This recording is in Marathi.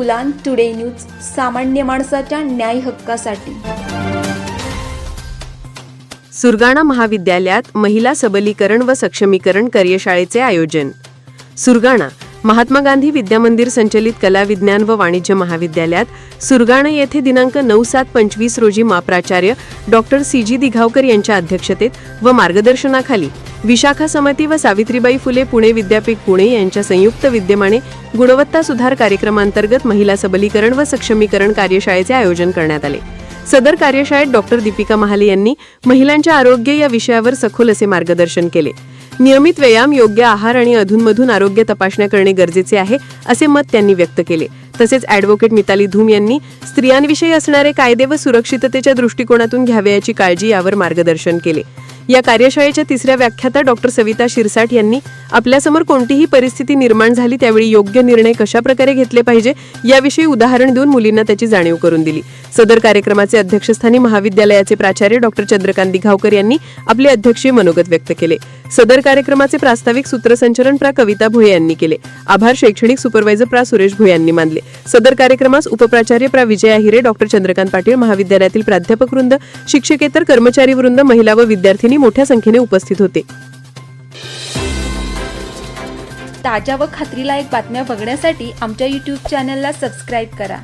गुलान टुडे न्यूज सामान्य माणसाच्या न्याय हक्कासाठी. सुरगाणा महाविद्यालयात महिला सबलीकरण व सक्षमीकरण कार्यशाळेचे आयोजन. सुरगाणा महात्मा गांधी विद्यामंदिर संचलित कला विज्ञान व वाणिज्य महाविद्यालयात सुरगाणा येथे दिनांक नऊ सात पंचवीस रोजी माप्राचार्य डॉक्टर सी जी दिघावकर यांच्या अध्यक्षतेत व मार्गदर्शनाखाली विशाखा समिती व सावित्रीबाई फुले पुणे विद्यापीठ पुणे यांच्या संयुक्त विद्यमाने गुणवत्ता सुधार कार्यक्रमांतर्गत महिला सबलीकरण व सक्षमीकरण कार्यशाळेचे आयोजन करण्यात आले. सदर कार्यशाळेत डॉक्टर दीपिका महाले यांनी महिलांच्या आरोग्य या विषयावर सखोल असे मार्गदर्शन केले. नियमित व्यायाम योग्य आहार आणि अधूनमधून आरोग्य तपासण्या करणे गरजेचे आहे असे मत त्यांनी व्यक्त केले. तसेच ॲडव्होकेट मिताली धूम यांनी स्त्रियांविषयी असणारे कायदे व सुरक्षिततेच्या दृष्टिकोनातून घ्यावयाची काळजी यावर मार्गदर्शन केले. या कार्यशाळेच्या तिसऱ्या व्याख्याता डॉक्टर सविता शिरसाट यांनी आपल्यासमोर कोणतीही परिस्थिती निर्माण झाली त्यावेळी योग्य निर्णय कशा प्रकारे घेतले पाहिजे याविषयी उदाहरण देऊन मुलींना त्याची जाणीव करून दिली. सदर कार्यक्रमाचे अध्यक्षस्थानी महाविद्यालयाचे प्राचार्य डॉक्टर चंद्रकांत दिघावकर यांनी आपले अध्यक्षीय मनोगत व्यक्त केले. सदर कार्यक्रमाचे प्रास्ताविक सूत्रसंचलन प्रा. कविता भोये यांनी केले. आभार शैक्षणिक सुपरवायझर प्रा. सुरेश भोये यांनी मानले. सदर कार्यक्रमास उपप्राचार्य प्रा. विजया हिरे डॉक्टर चंद्रकांत पाटील महाविद्यालयातील प्राध्यापक वृंद शिक्षकेतर कर्मचारी वृंद महिला व विद्यार्थिनी मोठ्या संख्येने उपस्थित होते. ताज्या व खात्रीलायक बातम्या बघण्यासाठी आमच्या यूट्यूब चॅनलला सबस्क्राईब करा.